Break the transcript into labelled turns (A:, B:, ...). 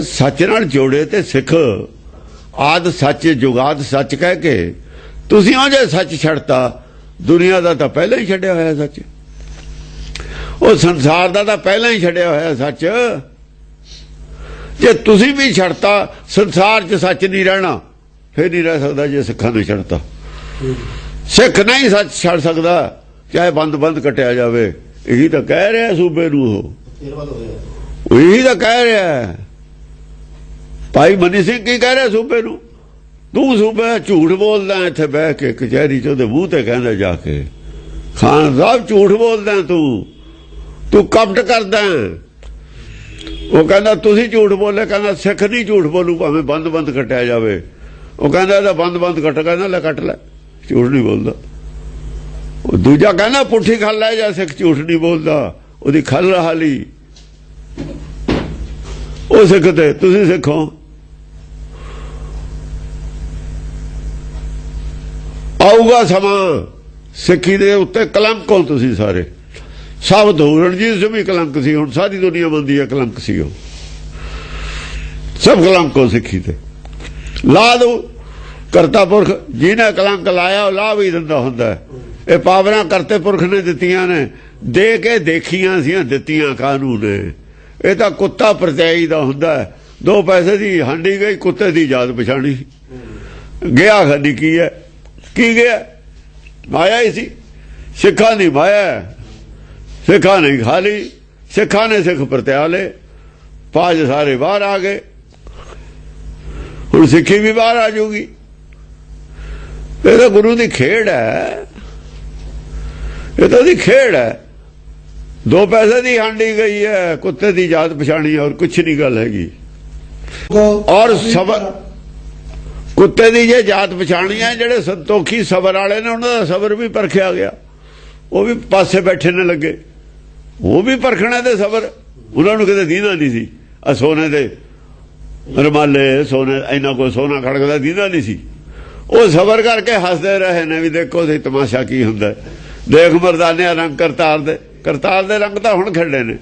A: ਸੱਚ ਨਾਲ ਜੋੜੇ ਤੇ ਸਿੱਖ। ਆਦ ਸੱਚ ਜੁਗਾਦ ਸੱਚ ਕਹਿ ਕੇ। ਤੁਸੀਂ ਉਹ ਜੇ ਸੱਚ ਛੱਡਤਾ ਦੁਨੀਆ ਦਾ ਤਾਂ ਪਹਿਲਾਂ ਹੀ ਛੱਡਿਆ ਹੋਇਆ ਸੱਚ। ਉਹ ਸੰਸਾਰ ਦਾ ਤਾਂ ਪਹਿਲਾਂ ਹੀ ਛੱਡਿਆ ਹੋਇਆ ਸੱਚ। ਜੇ ਤੁਸੀਂ ਵੀ ਛੱਡਤਾ ਸੰਸਾਰ 'ਚ ਸੱਚ ਨਹੀਂ ਰਹਿਣਾ ਫਿਰ ਨਹੀਂ ਰਹਿ ਸਕਦਾ ਜੇ ਸਿੱਖਾਂ ਨੇ ਛੱਡਤਾ। ਸਿੱਖ ਨਹੀਂ ਸੱਚ ਛੱਡ ਸਕਦਾ ਚਾਹੇ ਬੰਦ ਬੰਦ ਕਟਿਆ ਜਾਵੇ। ਇਹੀ ਤਾਂ ਕਹਿ ਰਿਹਾ ਸੂਬੇ ਨੂੰ ਉਹ। ਇਹੀ ਤਾਂ ਕਹਿ ਰਿਹਾ। ਭਾਈ ਮਨੀ ਸਿੰਘ ਕੀ ਕਹਿ ਰਿਹਾ ਸੂਬੇ ਨੂੰ? ਤੂੰ ਸੂਬੇ ਝੂਠ ਬੋਲਦਾ, ਇੱਥੇ ਬਹਿ ਕੇ ਕਚਹਿਰੀ ਚ ਉਹਦੇ ਮੂੰਹ ਤੇ ਕਹਿੰਦਾ ਜਾ ਕੇ। ਖਾਨ ਸਾਹਿਬ ਝੂਠ ਬੋਲਦਾ ਤੂੰ। ਤੂੰ ਕਪਟ ਕਰਦਾ। ਉਹ ਕਹਿੰਦਾ, ਤੁਸੀਂ ਝੂਠ ਬੋਲੇ, ਕਹਿੰਦਾ, ਸਿੱਖ ਨਹੀਂ ਝੂਠ ਬੋਲੂ, ਭਾਵੇਂ ਬੰਦ ਬੰਦ ਕੱਟਿਆ ਜਾਵੇ। ਉਹ ਕਹਿੰਦਾ, ਇਹਦਾ ਬੰਦ ਬੰਦ ਕੱਟ, ਕਹਿੰਦਾ, ਲੈ ਕੱਟ ਲੈ। ਝੂਠ ਨਹੀਂ ਬੋਲਦਾ। ਉਹ ਦੂਜਾ ਕਹਿੰਦਾ, ਪੁੱਠੀ ਖੱਲ ਲੈ ਜਾਂ ਸਿੱਖ ਝੂਠ ਨਹੀਂ ਬੋਲਦਾ। ਉਹਦੀ ਖੱਲ ਹਾਲੀ। ਉਹ ਸਿੱਖ ਤੇ ਤੁਸੀਂ ਸਿੱਖੋ। ਆਊਗਾ ਸਮਾਂ। ਸਿੱਖੀ ਦੇ ਉੱਤੇ ਕਲੰਕ ਹੋ ਤੁਸੀਂ ਸਾਰੇ। ਸਭ ਤੋਂ ਰਣਜੀਤ ਸਿੰਘ ਵੀ ਕਲੰਕ ਸੀ, ਹੁਣ ਸਾਰੀ ਦੁਨੀਆ ਮੰਦੀ ਹੈ, ਕਲੰਕ ਸੀ ਉਹ। ਸਭ ਕਲੰਕ ਹੋ ਸਿੱਖੀ ਤੇ। ਲਾ ਦੋ, ਕਰਤਾ ਪੁਰਖ, ਜਿਹਨੇ ਕਲੰਕ ਲਾਇਆ, ਉਹ ਲਾ ਵੀ ਦਿੰਦਾ ਹੁੰਦਾ ਇਹ ਪਾਵਰਾਂ ਕਰਤੇ ਪੁਰਖ ਨੇ ਦਿੱਤੀਆਂ ਨੇ, ਦੇ ਕੇ ਦੇਖੀਆਂ ਸੀ ਦਿੱਤੀਆਂ ਕਾਨੂੰਨ ਨੇ। ਇਹ ਤਾਂ ਕੁੱਤਾ ਪ੍ਰਤਿਆਈ ਦਾ ਹੁੰਦਾ ਦੋ ਪੈਸੇ ਦੀ ਹਾਂਡੀ ਗਈ, ਕੁੱਤੇ ਦੀ ਯਾਦ ਪਛਾਣੀ। ਗਿਆ ਖਾਦੀ ਕੀ ਹੈ? ਕੀ ਗਿਆ? ਮਾਇਆ ਹੀ ਸੀ। ਸਿੱਖਾਂ ਦੀ ਮਾਇਆ। ਸਿੱਖਾਂ ਨੇ ਖਾਲੀ ਸਿੱਖਾਂ ਨੇ ਸਿੱਖ ਪ੍ਰਤਿਆਲੇ। ਪਾਜ ਸਾਰੇ ਬਾਹਰ ਆ ਗਏ। ਹੁਣ ਸਿੱਖੀ ਵੀ ਬਾਹਰ ਆ ਜਾਊਗੀ। ਇਹ ਤਾਂ ਗੁਰੂ ਦੀ ਖੇਡ ਹੈ। ਇਹ ਤਾਂ ਦੀ ਖੇਡ ਹੈ। ਦੋ ਪੈਸੇ ਦੀ ਹਾਂਡੀ ਗਈ ਹੈ ਕੁੱਤੇ ਦੀ ਜਾਤ ਪਛਾਣੀ ਔਰ ਕੁਛ ਨਹੀਂ ਗੱਲ ਹੈਗੀ। ਔਰ ਸਬਰ ਕੁੱਤੇ ਦੀ ਜੇ ਜਾਤ ਪਛਾਣੀ ਹੈ ਜਿਹੜੇ ਸੰਤੋਖੀ ਸਬਰ ਵਾਲੇ ਨੇ, ਉਹਨਾਂ ਦਾ ਸਬਰ ਵੀ ਪਰਖਿਆ ਗਿਆ। ਉਹ ਵੀ ਪਾਸੇ ਬੈਠੇ ਨੇ ਲੱਗੇ। ਉਹ ਵੀ ਪਰਖਣਾ ਤੇ ਸਬਰ। ਉਹਨਾਂ ਨੂੰ ਕਿਤੇ ਦੀਨਾ ਨਹੀਂ ਸੀ। ਆ ਸੋਨੇ ਦੇ ਰਮਾਲੇ, ਸੋਨੇ ਇੰਨਾ ਕੋ ਸੋਨਾ ਖੜਕਦਾ ਦੀਨਾ ਨਹੀਂ ਸੀ। ਉਹ ਸਬਰ ਕਰਕੇ ਹੱਸਦੇ ਰਹੇ ਨੇ ਵੀ ਦੇਖੋ ਸੀ ਤਮਾਸ਼ਾ ਕੀ ਹੁੰਦਾ। ਦੇਖ ਮਰਦਾਨੇ ਰੰਗ ਕਰਤਾਰ ਦੇ। ਕਰਤਾਰ ਦੇ ਰੰਗ ਤਾਂ ਹੁਣ ਖੜੇ ਨੇ।